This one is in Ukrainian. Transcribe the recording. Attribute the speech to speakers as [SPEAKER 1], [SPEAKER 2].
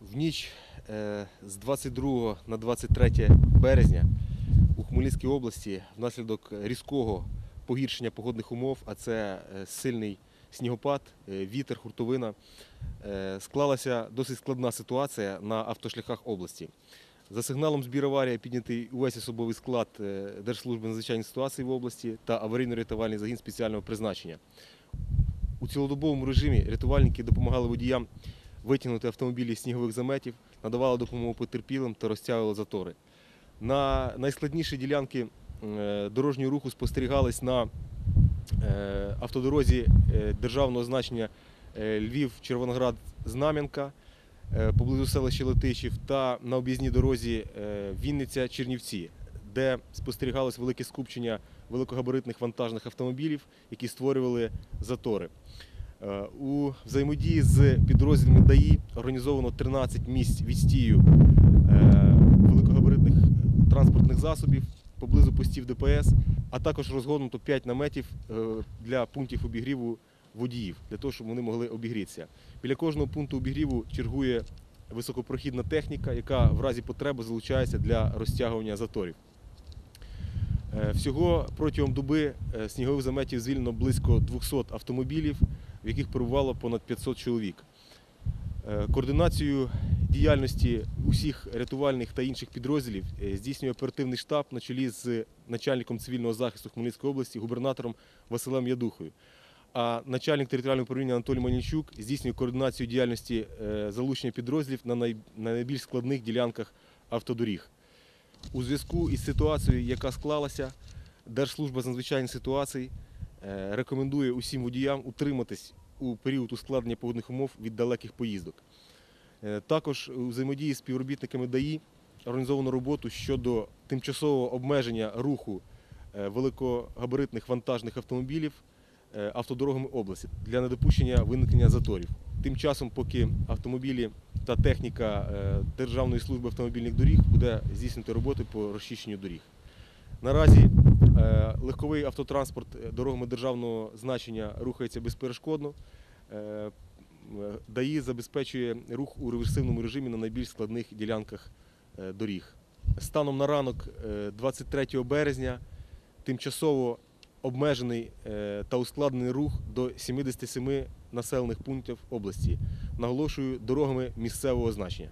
[SPEAKER 1] В ніч е, з 22 на 23 березня у Хмельницькій області внаслідок різкого погіршення погодних умов, а це е, сильний снігопад, е, вітер, хуртовина, склалася досить складна ситуація на автошляхах області. За сигналом збір аварія піднятий увесь особовий склад Держслужби надзвичайних ситуацій в області та аварійно-рятувальний загін спеціального призначення. У цілодобовому режимі рятувальники допомагали водіям витягнути автомобілі з снігових заметів, надавали допомогу потерпілим та розтягували затори. На найскладніші ділянки е, дорожнього руху спостерігались на е, автодорозі е, державного значення е, Львів-Червоноград-Знам'янка е, поблизу селища Летичів та на об'їзній дорозі е, Вінниця-Чернівці, де спостерігалось велике скупчення великогабаритних вантажних автомобілів, які створювали затори. Е, У взаємодії з підрозділами ДАІ організовано 13 місць відстію е, великогабаритних транспортних засобів поблизу постів ДПС, а також розгорнуто 5 наметів е, для пунктів обігріву водіїв, для того, щоб вони могли обігрітися. Біля кожного пункту обігріву чергує високопрохідна техніка, яка в разі потреби залучається для розтягування заторів. Е, Всього протягом доби е, снігових заметів звільнено близько 200 автомобілів, в яких перебувало понад 500 чоловік. Е, Координацію діяльності усіх рятувальних та інших підрозділів здійснює оперативний штаб на чолі з начальником цивільного захисту Хмельницької області, губернатором Василем Ядухою. А начальник територіального управління Анатолій Манінчук здійснює координацію діяльності залучення підрозділів на найбільш складних ділянках автодоріг. У зв'язку із ситуацією, яка склалася, Держслужба з надзвичайних ситуацій е, рекомендує усім водіям утриматись у період ускладнення погодних умов від далеких поїздок. Е, Також у взаємодії з співробітниками ДАІ організовано роботу щодо тимчасового обмеження руху е, великогабаритних вантажних автомобілів автодорогами області для недопущення виникнення заторів. Тим часом, поки автомобілі та техніка е, Державної служби автомобільних доріг буде здійснювати роботи по розчищенню доріг. Наразі е, легковий автотранспорт е, дорогами державного значення рухається безперешкодно. ДАІ забезпечує рух у реверсивному режимі на найбільш складних ділянках доріг. Станом на ранок е, 23 березня тимчасово обмежений та ускладнений рух до 77 населених пунктів області. Наголошую дорогами місцевого значення.